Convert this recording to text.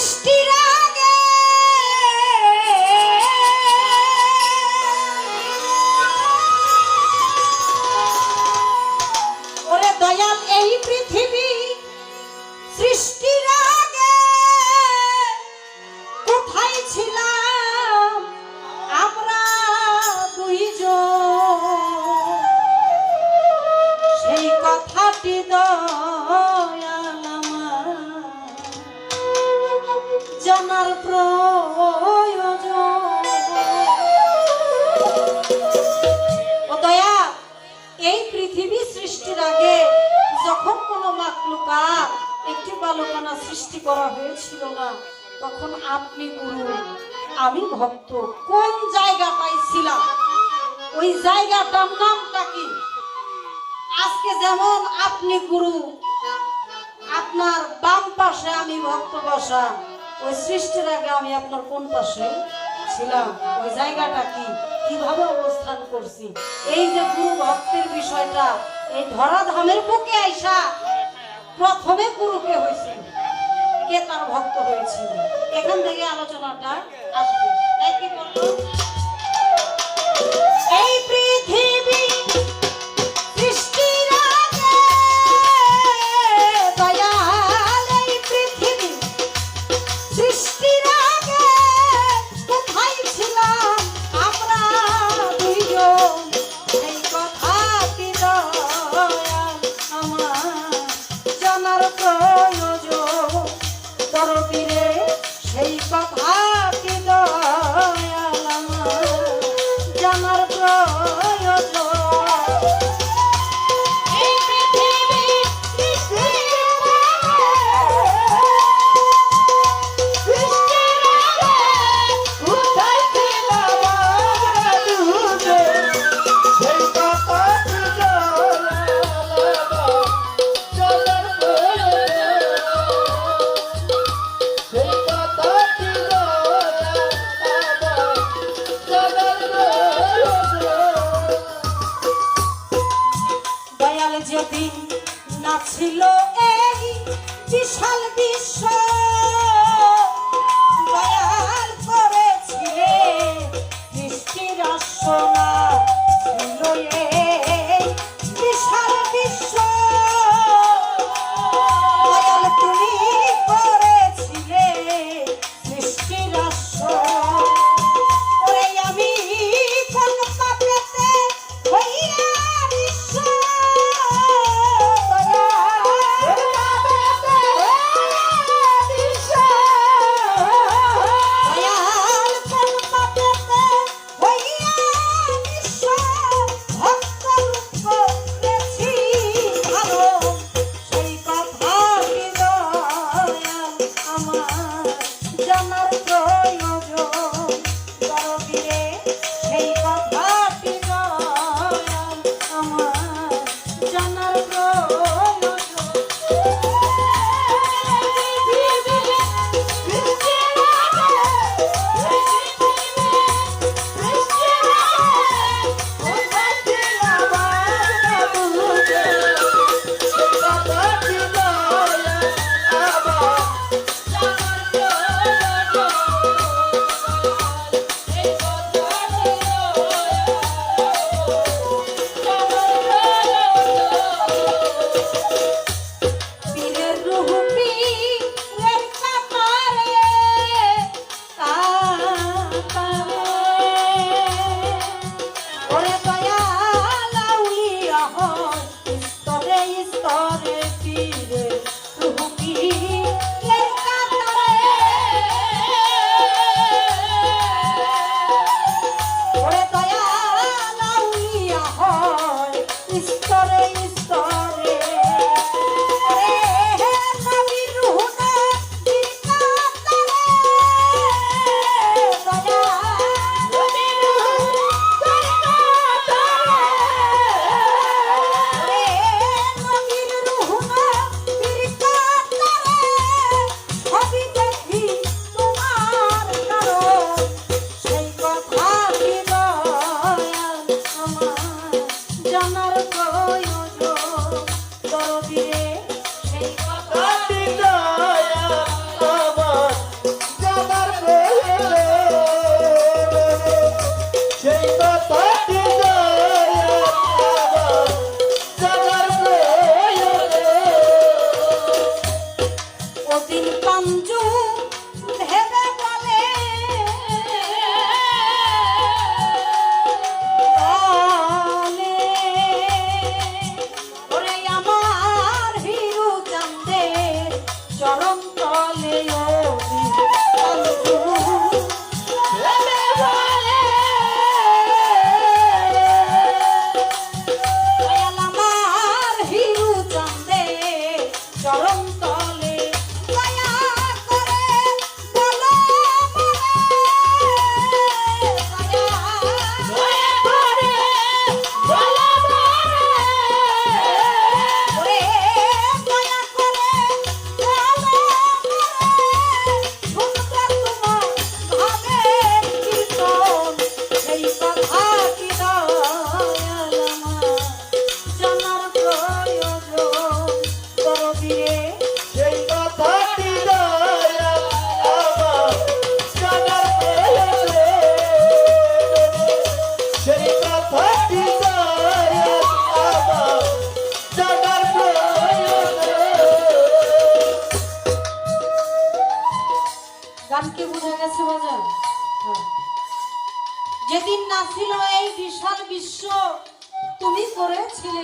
সৃষ্টির আগে এই পৃথিবী সৃষ্টির আগে যখন কোনো মাকলুকা একটি বালুকানা সৃষ্টি করা হয়েছিল না, তখন আপনি গুরু আমি ভক্ত, কোন জায়গাটায় ছিলাম ওই জায়গাটার নামটা কি? আজকে যেমন আপনি গুরু, আপনার বাম পাশে আমি ভক্ত বসা, ওই সৃষ্টির আগে আমি আপনার কোন পাশে? ছিলাম ওই জায়গাটা কি? কীভাবে অবস্থান করছি? এই যে গুরু ভক্তের বিষয়টা, এই ধরা ধামের বুকে আইসা প্রথমে গুরুকে হয়েছিল কে তার ভক্ত হয়েছিল এখান থেকে আলোচনাটা আসবে। এই Sin pan yo বোঝা গেছে বাজার? হ্যাঁ। যেদিন না ছিল এই বিশাল বিশ্ব তুমি করেছিলে